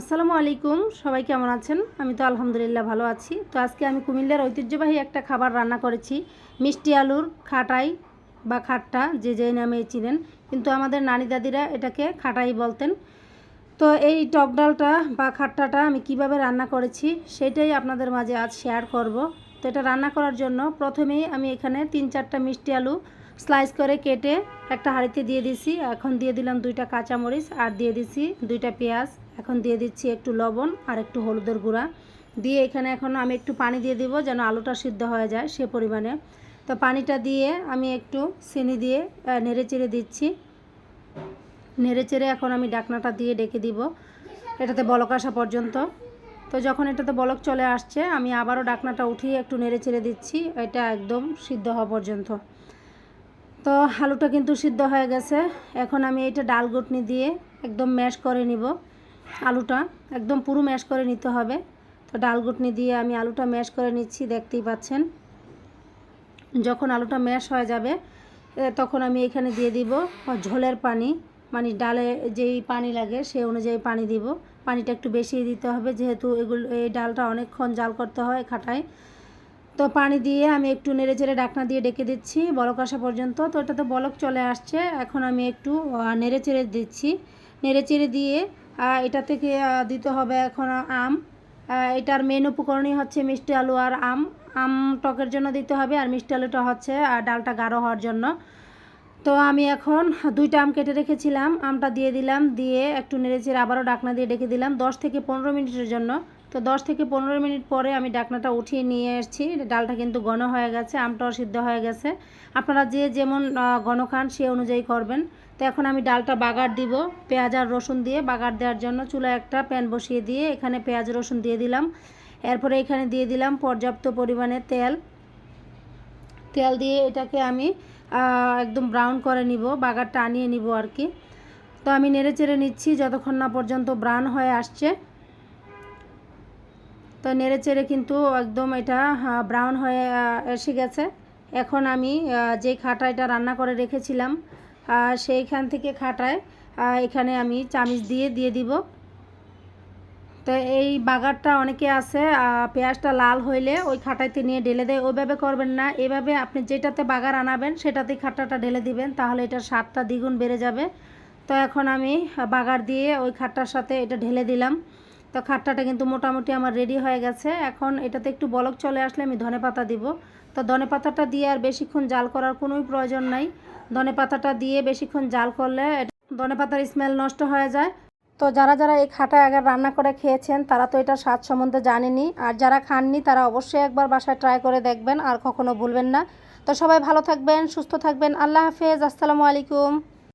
আসসালামু আলাইকুম, সবাই কেমন আছেন? আমি তো আলহামদুলিল্লাহ ভালো আছি। তো আজকে আমি কুমিল্লার ঐতিহ্যবাহী একটা খাবার রান্না করেছি, মিষ্টি আলুর খাটাই বা খাট্টা, যে যে নামে চিনেন। কিন্তু আমাদের নানি দাদিরা এটাকে খাটাই বলতেন। তো এই টক ডালটা বা খাট্টাটা আমি কীভাবে রান্না করেছি, সেটাই আপনাদের মাঝে আজ শেয়ার করব। তো এটা রান্না করার জন্য প্রথমেই আমি এখানে তিন চারটা মিষ্টি আলু স্লাইস করে কেটে একটা হাঁড়িতে দিয়ে দিছি এখন দিয়ে দিলাম দুইটা কাঁচামরিচ আর দিয়ে দিছি দুইটা পেঁয়াজ। এখন দিয়ে দিচ্ছি একটু লবণ আর একটু হলুদের গুঁড়া। দিয়ে এখানে এখন আমি একটু পানি দিয়ে দিব যেন আলুটা সিদ্ধ হয়ে যায় সে পরিমাণে। তো পানিটা দিয়ে আমি একটু চিনি দিয়ে নেড়ে চেড়ে দিচ্ছি। নেড়ে চেড়ে এখন আমি ডাকনাটা দিয়ে ডেকে দিব, এটাতে বলক আসা পর্যন্ত। তো যখন এটাতে বলক চলে আসছে, আমি আবারও ডাকনাটা উঠিয়ে একটু নেড়ে চেড়ে দিচ্ছি, এটা একদম সিদ্ধ হওয়া পর্যন্ত। তো আলুটা কিন্তু সিদ্ধ হয়ে গেছে। এখন আমি এটা ডাল গুটনি দিয়ে একদম ম্যাশ করে নিব। আলুটা একদম পুরো ম্যাশ করে নিতে হবে। তো ডাল ঘুটনি দিয়ে আমি আলুটা ম্যাশ করে নিচ্ছি, দেখতেই পাচ্ছেন। যখন আলুটা ম্যাশ হয়ে যাবে তখন আমি এখানে দিয়ে দিব ঝোলের পানি। মানে ডালে যেই পানি লাগে সেই অনুযায়ী পানি দিব। পানিটা একটু বেশি দিতে হবে, যেহেতু এগুলো, এই ডালটা অনেকক্ষণ জাল করতে হয় খাটায়। তো পানি দিয়ে আমি একটু নেড়ে চেড়ে ডাকনা দিয়ে ডেকে দিচ্ছি, বলক আসা পর্যন্ত। তো এটা তো বলক চলে আসছে, এখন আমি একটু নেড়ে চেড়ে দিচ্ছি। নেড়ে চেড়ে দিয়ে এটা থেকে দিতে হবে এখন আম। এটার মেন উপকরণই হচ্ছে মিষ্টি আলু আর আম। আম টকের জন্য দিতে হবে আর মিষ্টি আলুটা হচ্ছে আর ডালটা গাঢ় হওয়ার জন্য। তো আমি এখন দুইটা আম কেটে রেখেছিলাম। আমটা দিয়ে দিলাম, দিয়ে একটু নেড়েচেড়ে আবারও ডাকনা দিয়ে ডেকে দিলাম। দশ থেকে পনেরো মিনিটের জন্য তো দশ থেকে পনেরো মিনিট পরে আমি ডাকনাটা উঠিয়ে নিয়ে এসেছি। ডালটা কিন্তু ঘন হয়ে গেছে, আমটাও সিদ্ধ হয়ে গেছে। আপনারা যে যেমন ঘন খান সে অনুযায়ী করবেন। তো এখন আমি ডালটা বাগার দিব, পেঁয়াজ আর রসুন দিয়ে বাগার দেওয়ার জন্য। চুলায় একটা প্যান বসিয়ে দিয়ে এখানে পেঁয়াজ, রসুন দিয়ে দিলাম। এরপরে এখানে দিয়ে দিলাম পর্যাপ্ত পরিমাণে তেল। তেল দিয়ে এটাকে আমি একদম ব্রাউন করে নিব, বাগারটা আনিয়ে নিব আর কি। তো আমি নেড়ে চেড়ে নিচ্ছি, যতক্ষণ না পর্যন্ত ব্রাউন হয়ে আসছে। তো নেড়ে চেড়ে কিন্তু একদম এটা ব্রাউন হয়ে এসে গেছে। এখন আমি যে খাটাইটা রান্না করে রেখেছিলাম সেইখান থেকে খাটায় এখানে আমি চামিচ দিয়ে দিয়ে দিব। তো এই বাগারটা অনেকে আছে পেঁয়াজটা লাল হইলে ওই খাটাইতে নিয়ে ঢেলে দেয়। ওইভাবে করবেন না। এভাবে আপনি যেটাতে বাগার আনাবেন, সেটাতেই খাট্টাটা ঢেলে দিবেন, তাহলে এটার স্বাদটা দ্বিগুণ বেড়ে যাবে। তো এখন আমি বাগার দিয়ে ওই খাট্টার সাথে এটা ঢেলে দিলাম। তো খাট্টাটা কিন্তু মোটামুটি আমার রেডি হয়ে গেছে। এখন এটাতে একটু বলক চলে আসলে আমি ধনে পাতা দিব। তো ধনে পাতাটা দিয়ে আর বেশিক্ষণ জাল করার কোনোই প্রয়োজন নাই। ধনে পাতাটা দিয়ে বেশিক্ষণ জাল করলে ধনে পাতার স্মেল নষ্ট হয়ে যায়। তো যারা যারা এই খাটা আগে রান্না করে খেয়েছেন, তারা তো এটা স্বাদ সম্বন্ধে জানেনি। আর যারা খাননি, তারা অবশ্যই একবার বাসায় ট্রাই করে দেখবেন, আর কখনো ভুলবেন না। তো সবাই ভালো থাকবেন, সুস্থ থাকবেন। আল্লাহ হাফেজ, আসসালামু আলাইকুম।